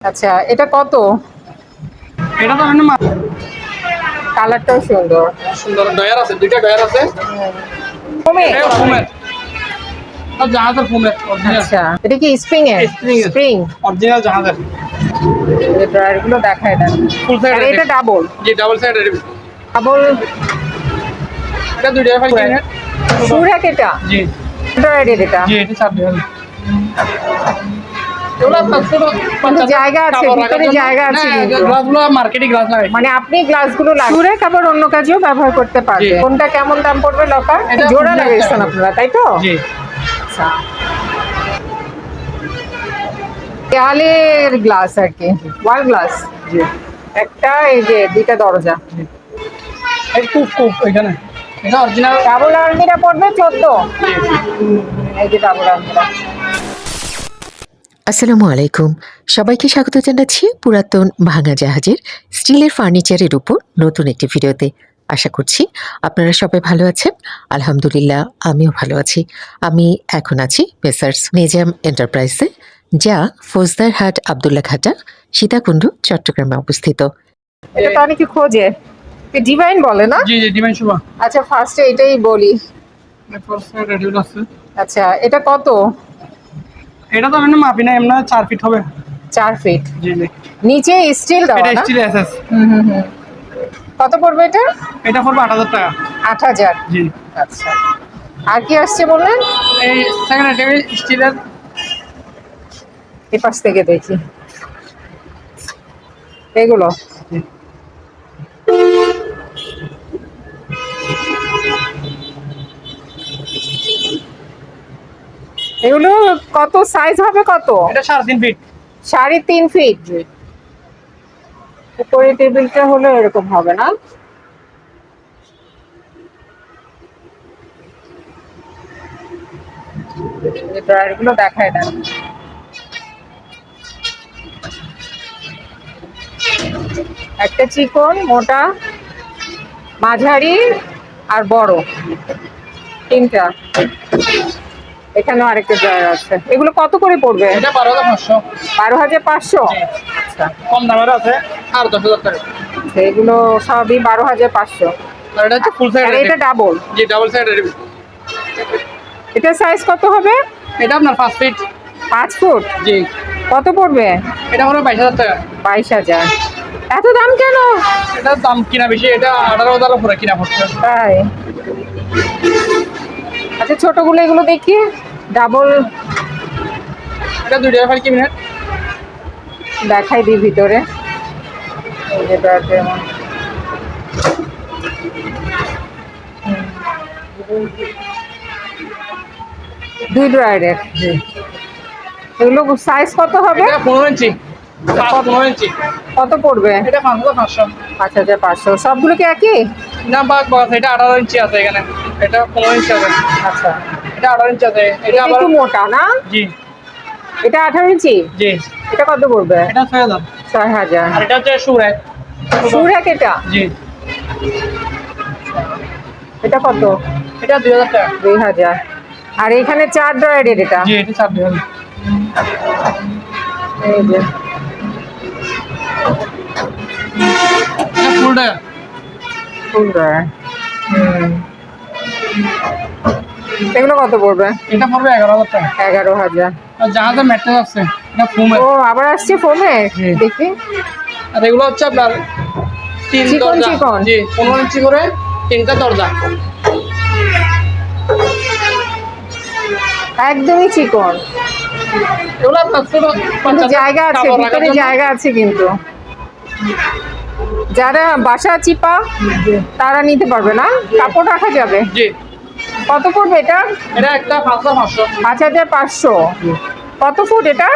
আচ্ছা এটা কত? এটা তো আমি কালারটাও সুন্দর। সুন্দর ডয়ার আছে দুইটা ডয়ার আছে। এটা আর জাহাজের অরিজিনাল আচ্ছা এটা কি স্প্রিং এর? এর। স্প্রিং অরিজিনাল জাহাজের। ড্রয়ারগুলো দেখায় দেন। ফুল সাইড আর এটা double G double side double এটা দুইটা ফাইভ মিনিট সুরাক এটা? জি। ড্রয়ার এটা? জি এটা চার জায়গা আছে, ভিতরে জায়গা আছে। হ্যাঁ, মার্কেটে গ্লাস লাগাই। মানে আপনি গ্লাসগুলো অন্য কাজেও ব্যবহার করতে পারবে। কোনটা কেমন দাম পড়বে লকা জোড়া লাগাইছেন আপনারা তাই তো? জি। আচ্ছা। দেয়ালের গ্লাস আর কি ওয়াল গ্লাস জি। একটা এই যে দুইটা দরজা। এই কুপ কুপ এখানে। এটা অরিজিনাল ডাবল আলমিরা পড়বে চোদ্দ। এই যে ডাবল আলমিরা আসসালামু আলাইকুম। সবাইকে স্বাগত জানাচ্ছি পুরাতন ভাঙা জাহাজের স্টিলের ফার্নিচারের উপর নতুন একটি ভিডিওতে। আশা করছি আপনারা সবাই ভালো আছেন। আলহামদুলিল্লাহ আমিও ভালো আছি। আমি এখন আছি মেসার্স নেজাম এন্টারপ্রাইজে যা ফৌজদারহাট আবদুল্লাহ ঘাটা সীতাকুণ্ড চট্টগ্রামে অবস্থিত। এটা তো অনেকে খোঁজে। ডিভাইন বলে না? জি জি শুভা। আচ্ছা ফার্স্টে এটাই বলি। আচ্ছা এটা কত? এটা তো আমি মাপি না এমন চার ফিট হবে। চার ফিট জি জি। নিচে স্টিল দেওয়া এটা স্টিল এসএস হুম হুম হুম। কত পড়বে এটা? এটা পড়বে আট হাজার টাকা। আট হাজার? জি। আচ্ছা। আর কি আসছে বললেন? এই সেকেন্ড আইটেম স্টিলের এ পাশ থেকে দেখি। এগুলো? এগুলো কত সাইজ হবে কত? এটা সাড়ে তিন ফিট সাড়ে তিন ফিট উপরে টেবিলটা হলে এরকম হবে না। ড্রয়ারগুলো দেখায় না একটা চিকন মোটা মাঝারি আর বড়। তিনটা। এখানেও আরেকটা ড্রয়ার আছে। এগুলো কত করে পড়বে? এটা বারো হাজার পাঁচশো। বারো হাজার পাঁচশো? আচ্ছা কম দামের আছে আর দশ হাজার টাকা। এগুলো সবই বারো হাজার পাঁচশো। আর এটা হচ্ছে ফুল সাইড এটা ডাবল জি ডাবল সাইড এটা সাইজ কত হবে? এটা আপনার পাঁচ ফিট পাঁচ ফুট জি। কত পড়বে? এটা পড়বে বাইশ হাজার টাকা। বাইশ হাজার। এত দাম কেন? এটার দাম কিনা বেশি এটা আঠারো হাজার উপরে কিনা পড়ছে। তাই। আচ্ছা ছোটগুলো এগুলো দেখি। ডাবল এটা দুই টাকা ফাইভ মিনিট দেখাই দিই ভিতরে। এই যে ড্রয়ারটা দুই ড্রয়ারের এগুলো সাইজ কত হবে? পনেরো ইঞ্চি। পনেরো ইঞ্চি। কত পড়বে? এটা পাঁচ হাজার পাঁচশো। পাঁচ হাজার পাঁচশো। সবগুলো কি একই? না বাঘ আছে এটা আঠারো ইঞ্চি আছে এখানে। এটা পনেরো ইঞ্চি আছে। আচ্ছা। এটা আঠারো ইঞ্চি আছে। এটা আবার মোটা না? জি। এটা আঠারো ইঞ্চি জি। এটা কত পড়বে? এটা ছয় হাজার। ছয় হাজার। আর এটা হচ্ছে সুরাক এটা? জি। এটা কত? এটা দুই হাজার টাকা। দুই হাজার। আর এখানে চার ড্রয়ারের এটা? জি এটা চার দুই এই যে। ফুল টাকা ফুল ড্রয়ার। হুম। এগুলো কত পড়বে? এটা পড়বে এগারো হাজার টাকা। এগারো হাজার। আর জাহাজের ম্যাট্রেস আছে এটা ফুমের ও আবার আসছে ফোমে দেখি। আর এগুলো হচ্ছে আপনার তিন দরজা। জি পনেরো ইঞ্চি করে তিনটা দরজা। একদমই চিকন। এগুলো আপনার ছোট জায়গা আছে ভিতরে জায়গা আছে কিন্তু। যারা বাসা চিপা তারা নিতে পারবে না? কাপড় রাখা যাবে? জি। কত ফুট এটা? এটা একটা পাঁচ হাজার পাঁচশো। পাঁচ হাজার পাঁচশো। কত ফুট এটা?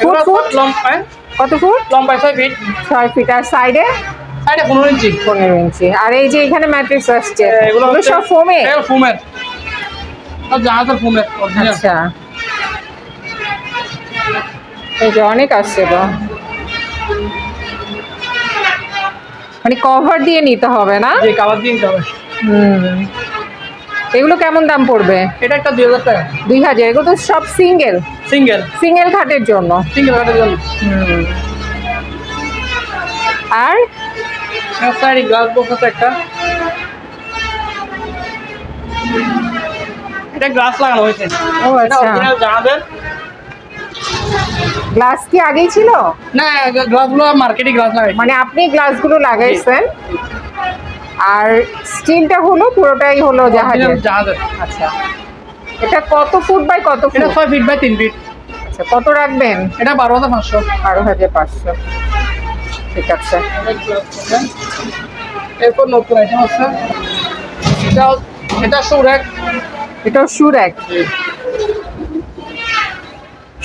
Foot foot? লম্বায়। কত ফুট? লম্বায় ছয় ফিট ছয় ফিট আর সাইডে? সাইডে পনেরো ইঞ্চি। পনেরো ইঞ্চি। আর এই যে এখানে ম্যাট্রিক্স আসছে এগুলো সব ফোমে এগুলো ফুমের। আর জাহাজের ফুমের। আচ্ছা। এই যে অনেক আসছে তো মানে কভার দিয়ে নিতে হবে না? জি কালার দিয়ে নিতে হবে। হুম। এগুলো কেমন দাম পড়বে? এটা একটা দুই হাজার টাকা। দুই হাজার এগুলো তো সব সিঙ্গেল সিঙ্গেল সিঙ্গেল খাটের জন্য। সিঙ্গেল কাটার জন্য। আর? সাইড গ্লাস বক্স আছে একটা। এটা গ্লাস লাগানো হয়েছে। ও আচ্ছা। জাহাজের গ্লাস কি আগেই ছিল? না গ্লাসগুলো মার্কেটে গ্লাস লাগাই মানে আপনি গ্লাসগুলো লাগাইছেন। আর স্টিলটা হলো পুরোটাই হলো জাহাজের। জাহাজের আচ্ছা। এটা কত ফুট বাই কত এটা ফুট? ছয় ফিট বাই তিন ফিট। আচ্ছা কত রাখবেন? এটা বারো হাজার পাঁচশো। বারো হাজার পাঁচশো। ঠিক আছে। এরপর নতুন আইটেম আছে। এটা এটা সুরেক। এটাও সুরেক।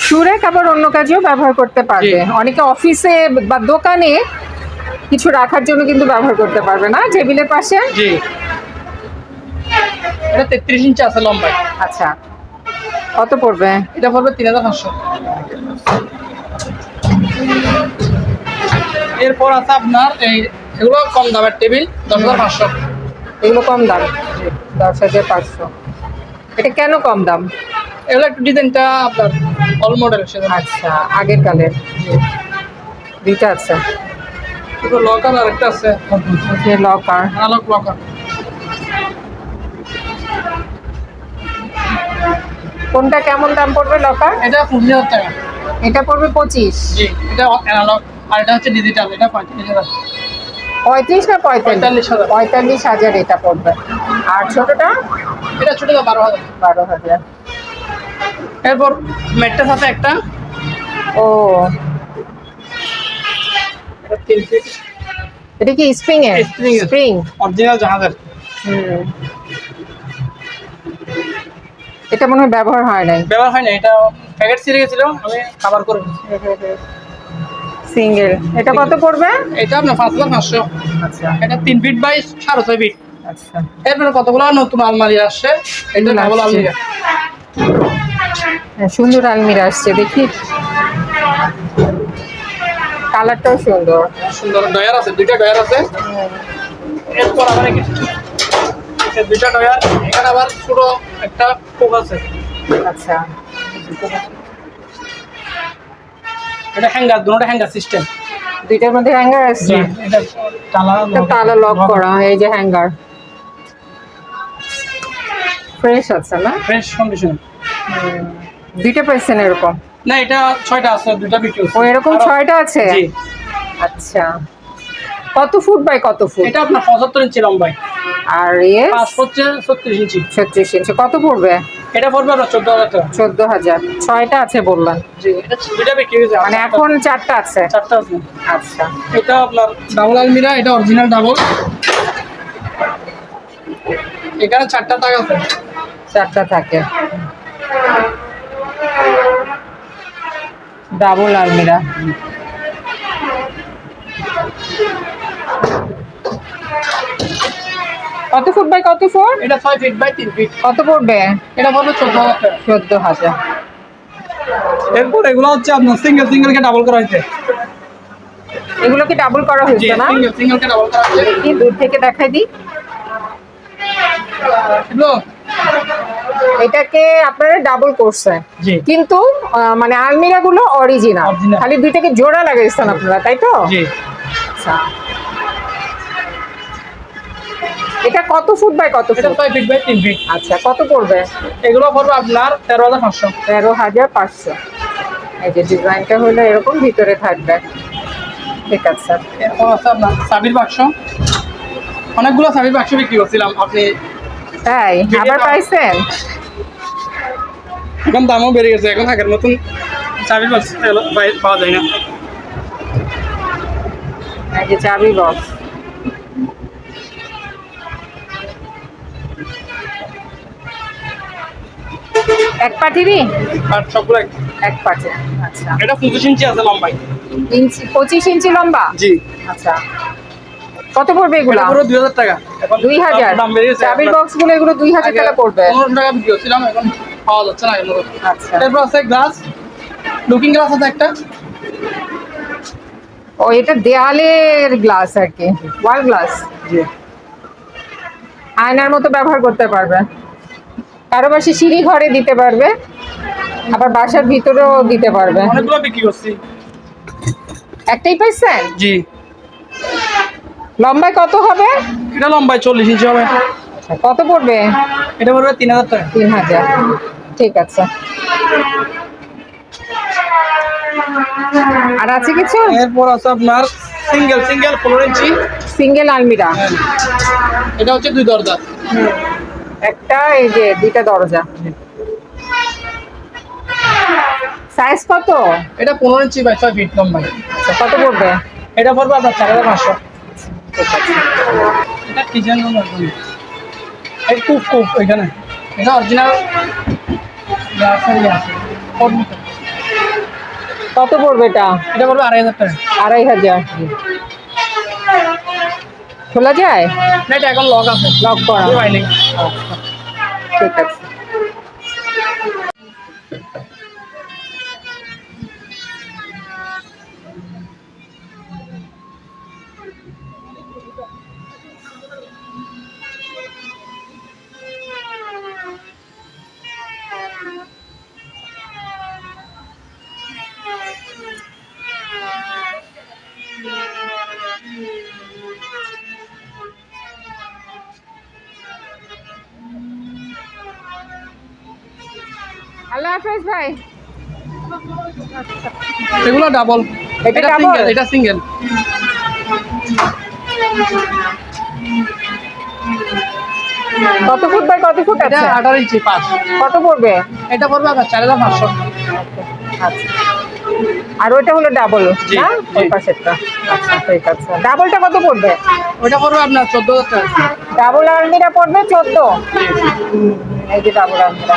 সুরেক আবার অন্য কাজেও ব্যবহার করতে পারবে। অনেকে অফিসে বা দোকানে কিছু রাখার জন্য কিন্তু ব্যবহার করতে পারবে না টেবিলের পাশে? জি। এটা তেত্রিশ ইঞ্চি আছে লম্বায়। আচ্ছা। কত পড়বে? এটা পড়বে তিন হাজার পাঁচশো। এরপর আছে আপনার এই এগুলো কম দামের টেবিল দশ হাজার পাঁচশো। এগুলো কম দাম? দশ হাজার পাঁচশো। এটা কেন কম দাম? এগুলো একটু ডিজাইনটা আপনার অল মডেল আচ্ছা আগের কালের। দুইটা আছে। এগুলো লকার আর একটা আছে লকার আলোক লকার কোনটা কেমন দাম পড়বে লকার এটা পঁচিশ হাজার টাকা। এটা পড়বে পঁচিশ। জি এটা অ্যানালগ আর এটা হচ্ছে ডিজিটাল এটা পঁয়ত্রিশ হাজার। পঁয়ত্রিশ না পঁয়তাল্লিশ? পঁয়তাল্লিশ হাজার। এটা পড়বে। আর ছোটটা? এটা ছোটো বারো হাজার। বারো হাজার। এরপর ম্যাট্রেস আছে একটা। ও। তিন ফিট এটা কি স্প্রিং এর? স্প্রিং অরিজিনাল জাহাজের। এটা মনে হয় ব্যবহার হয় নাই। ব্যবহার হয় না এটা প্যাকেট ছিঁড়ে গেছিল আমি খাবার করে সিঙ্গেল এটা কত পড়বে? এটা আপনার পাঁচ হাজার পাঁচশো। আচ্ছা। এটা তিন ফিট বাই সাড়ে ছয় ফিট আচ্ছা। এরপরে কতগুলো নতুন আলমারি আসছে? এটা ডাবল আসছে। আলমিরা। হ্যাঁ, সুন্দর আলমিরা আসছে দেখি। কালারটাও সুন্দর। সুন্দর ডয়ার আছে দুইটা ডয়ার আছে। এরপর আবার দুইটা ডয়ার এখানে আবার পুরো একটা কোক আছে। আচ্ছা। এটা হ্যাঙ্গার দুটোটা হ্যাঙ্গার সিস্টেম দুইটার মধ্যে হ্যাঙ্গার আছে? এটা তালা একটা তালা লক করা এই যে হ্যাঙ্গার। ফ্রেশ আছে না? ফ্রেশ কন্ডিশন দুইটা পাইছেন এরকম? না এটা ছয়টা আছে দুইটা বিক্রি। ও এরকম ছয়টা আছে? জি। আচ্ছা। কত ফুট বাই কত ফুট? এটা আপনার পঁচাত্তর ইঞ্চি লম্বাই। আর ইয়ে? পাঁচ হচ্ছে ছত্রিশ ইঞ্চি। ছত্রিশ ইঞ্চি। কত পড়বে? এটা পড়বে আপনার চোদ্দ হাজার টাকা। চোদ্দ হাজার। ছয়টা আছে বললেন। জি এটা দুইটা বিক্রি হয়েছে। মানে এখন চারটা আছে? চারটা আছে। আচ্ছা। এটা আপনার ডাবল আলমিরা এটা অরিজিনাল ডাবল এখানে চারটা তাক আছে। চারটা থাকে। ডাবল আলমিরা কত ফুট বাই কত ফুট এটা ছয় ফিট বাই তিন ফিট কত পড়বে? এটা পড়বে চোদ্দ হাজার। চোদ্দ হাজার। এরপর এগুলো হচ্ছে আপনার সিঙ্গেল সিঙ্গেলকে ডাবল করা হয়েছে। এগুলো কি ডাবল করা হয়েছে না? সিঙ্গেল সিঙ্গেলকে ডাবল করা হয়েছে। কি দূর থেকে দেখাই দিই। এগুলো এটাকে আপনারা ডাবল করছেন। কিন্তু মানে আলমিরা গুলো অরিজিনাল খালি দুইটাকে জোড়া লাগাইছেন আপনারা তাই তো? আচ্ছা। এটা কত ফুট বাই কত ফুট ছয় ফিট বাই তিন ফিট আচ্ছা কত পড়বে? এগুলো পড়বে আপনার তেরো হাজার পাঁচশো। তেরো হাজার পাঁচশো। এই যে ডিজাইনটা হলো এরকম ভিতরে থাকবে। ঠিক আছে। এরপর আছে আপনার বাক্স। অনেকগুলো সাবির বাক্স বিক্রি করছিলাম আপনি তাই? আবার পাইছেন? এখন দামও বেড়ে গেছে এখন আগের মতন সাবির বাক্স পাওয়া যায় না। চাবি বক্স এক পাটিরই আর সবগুলো এক- এক পাটি আচ্ছা। এটা পঁচিশ ইঞ্চি আছে লম্বাই ইঞ্চি পঁচিশ ইঞ্চি লম্বা? জি। আচ্ছা। কত পড়বে এগুলো? পুরো দুই হাজার টাকা। এখন দুই হাজার? দাম বেড়ে গেছে চাবির বক্সগুলো এগুলো দুই হাজার টাকা পড়বে। পনেরোশো টাকা বিক্রি করছিলাম এখন পাওয়া যাচ্ছে না মতো আচ্ছা। এরপর আছে গ্লাস লুকিং গ্লাস আছে একটা। ও এটা দেয়ালের গ্লাস আর কি ওয়াল গ্লাস জি। আয়নার মতো ব্যবহার করতে পারবে। কারও বাসে সিঁড়ি ঘরে দিতে পারবে আবার বাসার ভিতরেও দিতে পারবে। অনেকগুলো বিক্রি করছি। একটাই পাইছেন? জি। লম্বায় কত হবে? এটা লম্বায় চল্লিশ ইঞ্চি হবে। কত পড়বে? এটা পড়বে তিন হাজার টাকা। তিন হাজার। ঠিক আছে। আর আছে কিছু? এরপর আছে আপনার সিঙ্গেল সিঙ্গেল পনেরো ইঞ্চি। সিঙ্গেল আলমিরা। এটা হচ্ছে দুই দরজা। একটা এই যে দুইটা দরজা। সাইজ কত? এটা পনেরো ইঞ্চি বাই ছয় ফিট লম্বায়। আচ্ছা, কত পড়বে? এটা পড়বে আপনার চার হাজার পাঁচশো। কিচেন রুম এই কুপ কুপ এখানে এটা অরিজিনাল কত পড়বে এটা এটা পড়বে আড়াই হাজার টাকা আড়াই হাজার। খোলা যায় না এটা এখন লক আছে। লক করা বাইনিং ঠিক আছে। হাফেজ ভাই এগুলো ডাবল এটা? সিঙ্গেল এটা সিঙ্গেল কত ফুট বাই কত ফুট এটা আছে? আঠারো ইঞ্চি পাঁচ। কত পড়বে? এটা পড়বে আপনার চার হাজার পাঁচশো। আচ্ছা আর ওইটা হলো ডাবল না? ওই পাশেরটা। আচ্ছা ঠিক আছে। ডাবলটা কত পড়বে? ওইটা পড়বে আপনার চোদ্দ হাজার টাকা। ডাবল আলমিরা পড়বে চোদ্দ। এই যে ডাবল আলমিরা